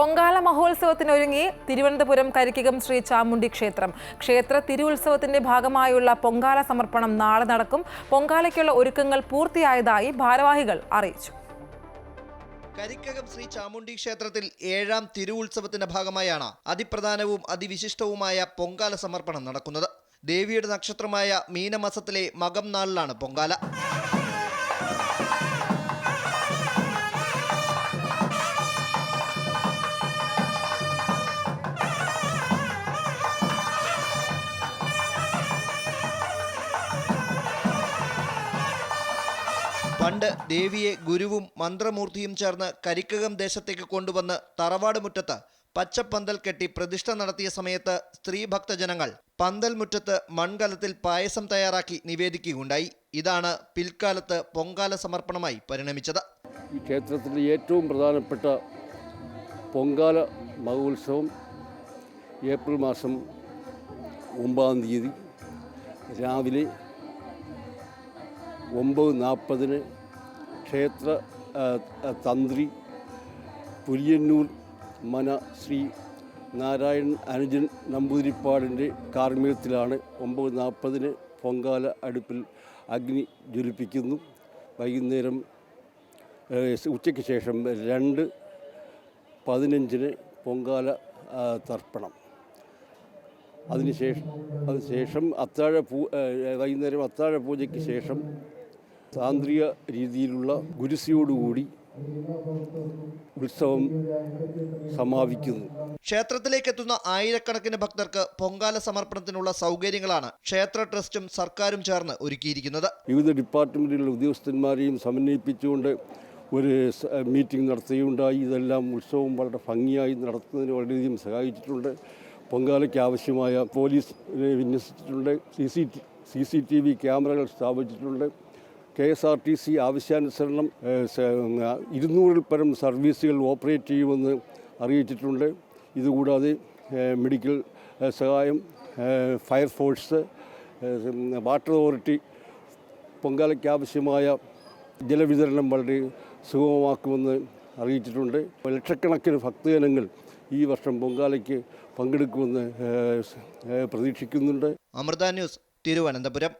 പൊങ്കാല മഹോത്സവത്തിനൊരുങ്ങി തിരുവനന്തപുരം കരിക്കകം ശ്രീ ചാമുണ്ടി ക്ഷേത്രം. ക്ഷേത്ര തിരുവുത്സവത്തിന്റെ ഭാഗമായുള്ള പൊങ്കാല സമർപ്പണം നാളെ നടക്കും. പൊങ്കാലയ്ക്കുള്ള ഒരുക്കങ്ങൾ പൂർത്തിയായതായി ഭാരവാഹികൾ അറിയിച്ചു. കരിക്കകം ശ്രീ ചാമുണ്ടി ക്ഷേത്രത്തിൽ ഏഴാം തിരുവുത്സവത്തിന്റെ ഭാഗമായാണ് അതിപ്രധാനവും അതിവിശിഷ്ടവുമായ പൊങ്കാല സമർപ്പണം നടക്കുന്നത്. ദേവിയുടെ നക്ഷത്രമായ മീനമാസത്തിലെ മകം നാളിലാണ് പൊങ്കാല. പണ്ട് ദേവിയെ ഗുരുവും മന്ത്രമൂർത്തിയും ചേർന്ന് കരിക്കകം ദേശത്തേക്ക് കൊണ്ടുവന്ന് തറവാട് മുറ്റത്ത് പച്ചപ്പന്തൽ കെട്ടി പ്രതിഷ്ഠ നടത്തിയ സമയത്ത് സ്ത്രീ ഭക്തജനങ്ങൾ പന്തൽ മുറ്റത്ത് മൺകലത്തിൽ പായസം തയ്യാറാക്കി നിവേദിക്കുകയുണ്ടായി. ഇതാണ് പിൽക്കാലത്ത് പൊങ്കാല സമർപ്പണമായി പരിണമിച്ചത്. ഈ ക്ഷേത്രത്തിലെ ഏറ്റവും പ്രധാനപ്പെട്ട പൊങ്കാല മഹോത്സവം ഏപ്രിൽ മാസം ഒമ്പതാം തീയതി രാവിലെ ഒമ്പത് നാൽപ്പതിന് ക്ഷേത്ര തന്ത്രി പുലിയന്നൂർ മന ശ്രീ നാരായണൻ അനുജൻ നമ്പൂതിരിപ്പാടിന്റെ കാർമ്മികത്തിലാണ് ഒമ്പത് നാൽപ്പതിന് പൊങ്കാല അടുപ്പിൽ അഗ്നി ജ്വലിപ്പിക്കുന്നു. വൈകുന്നേരം ഉച്ചയ്ക്ക് ശേഷം രണ്ട് പതിനഞ്ചിന് പൊങ്കാല തർപ്പണം. അതിനുശേഷം അതിനുശേഷം അത്താഴ പൂ വൈകുന്നേരം അത്താഴ പൂജയ്ക്ക് ശേഷം താന്ത്രിക രീതിയിലുള്ള ഗുരുസിയോടുകൂടി ഉത്സവം സമാപിക്കുന്നു. ക്ഷേത്രത്തിലേക്ക് എത്തുന്ന ആയിരക്കണക്കിന് ഭക്തർക്ക് പൊങ്കാല സമർപ്പണത്തിനുള്ള സൗകര്യങ്ങളാണ് ക്ഷേത്ര ട്രസ്റ്റും സർക്കാരും ചേർന്ന് ഒരുക്കിയിരിക്കുന്നത്. വിവിധ ഡിപ്പാർട്ട്മെന്റുകളിലെ ഉദ്യോഗസ്ഥന്മാരെയും സമന്വയിപ്പിച്ചുകൊണ്ട് ഒരു മീറ്റിംഗ് നടത്തുകയുണ്ടായി. ഇതെല്ലാം ഉത്സവം വളരെ ഭംഗിയായി നടത്തുന്നതിന് വളരെയധികം സഹായിച്ചിട്ടുണ്ട്. പൊങ്കാലയ്ക്ക് ആവശ്യമായ പോലീസ് വിന്യസിച്ചിട്ടുണ്ട്. C C C C T V ക്യാമറകൾ സ്ഥാപിച്ചിട്ടുണ്ട്. K S R T C ആവശ്യാനുസരണം ഇരുന്നൂറിൽ പരം സർവീസുകൾ ഓപ്പറേറ്റ് ചെയ്യുമെന്ന് അറിയിച്ചിട്ടുണ്ട്. ഇതുകൂടാതെ മെഡിക്കൽ സഹായം ഫയർഫോഴ്സ് വാട്ടർ അതോറിറ്റി പൊങ്കാലയ്ക്ക് ആവശ്യമായ ജലവിതരണം വളരെ സുഗമമാക്കുമെന്ന് അറിയിച്ചിട്ടുണ്ട്. ലക്ഷക്കണക്കിന് ഭക്തജനങ്ങൾ ഈ വർഷം പൊങ്കാലയ്ക്ക് പങ്കെടുക്കുമെന്ന് പ്രതീക്ഷിക്കുന്നുണ്ട്. അമൃത ന്യൂസ് തിരുവനന്തപുരം.